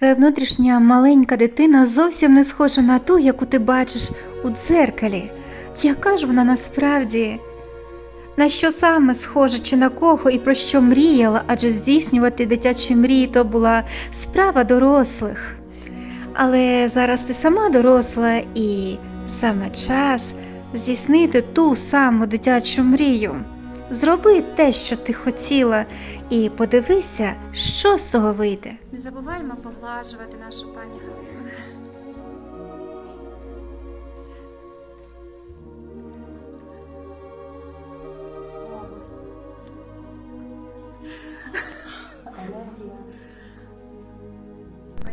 Твоя внутрішня маленька дитина зовсім не схожа на ту, яку ти бачиш у дзеркалі. Яка ж вона насправді? На що саме схожа чи на кого і про що мріяла, адже здійснювати дитячі мрії то була справа дорослих. Але зараз ти сама доросла і саме час здійснити ту саму дитячу мрію. Зроби те, що ти хотіла, і подивися, що з цього вийде. Не забуваємо поглажувати нашу пані Галину.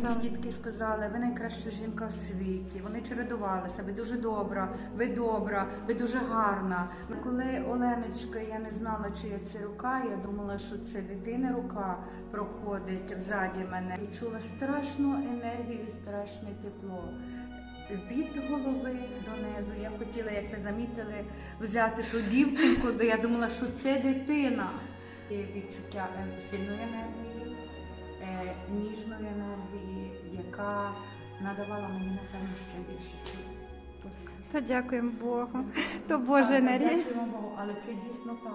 Мені дітки сказали, ви найкраща жінка в світі. Вони чередувалися. Ви дуже добра, ви добра, ви дуже гарна. Коли Оленочка, я не знала, чия це рука, я думала, що це дитина рука проходить взаді мене. І чула страшну енергію і страшне тепло. Від голови до низу. Я хотіла, як ви замітили, взяти ту дівчинку, де я думала, що це дитина. Відчуття сильної енергії, е, ніжної енергії, яка надавала мені напевно ще більше сил. То дякуємо Богу. То Так, Божа енергія. завдячуємо Богу, але це дійсно так.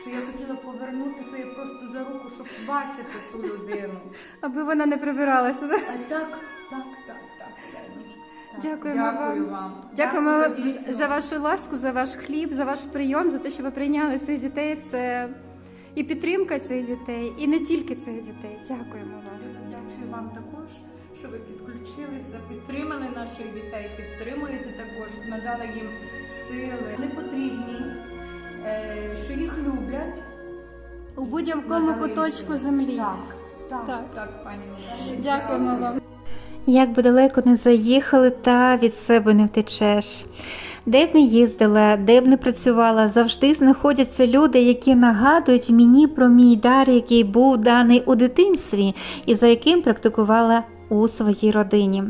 Що я хотіла повернутися і просто за руку, щоб бачити ту людину. Аби вона не прибиралася. А так, так, так, так, Леночка. Дякуємо Дякую вам. вам. Дякуємо Дякую вам за вашу ласку, за ваш хліб, за ваш прийом, за те, що ви прийняли цих дітей. Це і підтримка цих дітей, і не тільки цих дітей. Дякуємо вам. Завдячую вам також, що ви підключилися, підтримали наших дітей, підтримуєте також, надали їм сили. Вони потрібні, е, що їх люблять. У будь-якому куточку землі. Так, так, Так. так, пані Наталі. Дякуємо вам. Як би далеко не заїхали, та від себе не втечеш. Де б не їздила, де б не працювала, завжди знаходяться люди, які нагадують мені про мій дар, який був даний у дитинстві, і за яким практикувала у своїй родині.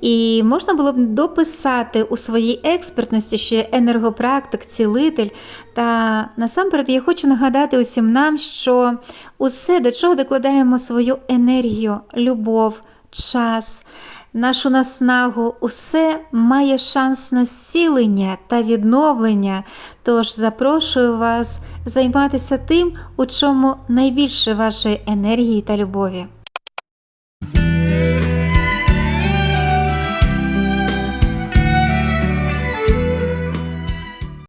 І можна було б дописати у своїй експертності, що енергопрактик, цілитель. Та насамперед я хочу нагадати усім нам, що усе, до чого докладаємо свою енергію, любов, час, нашу наснагу, усе має шанс на зцілення та відновлення. Тож запрошую вас займатися тим, у чому найбільше вашої енергії та любові.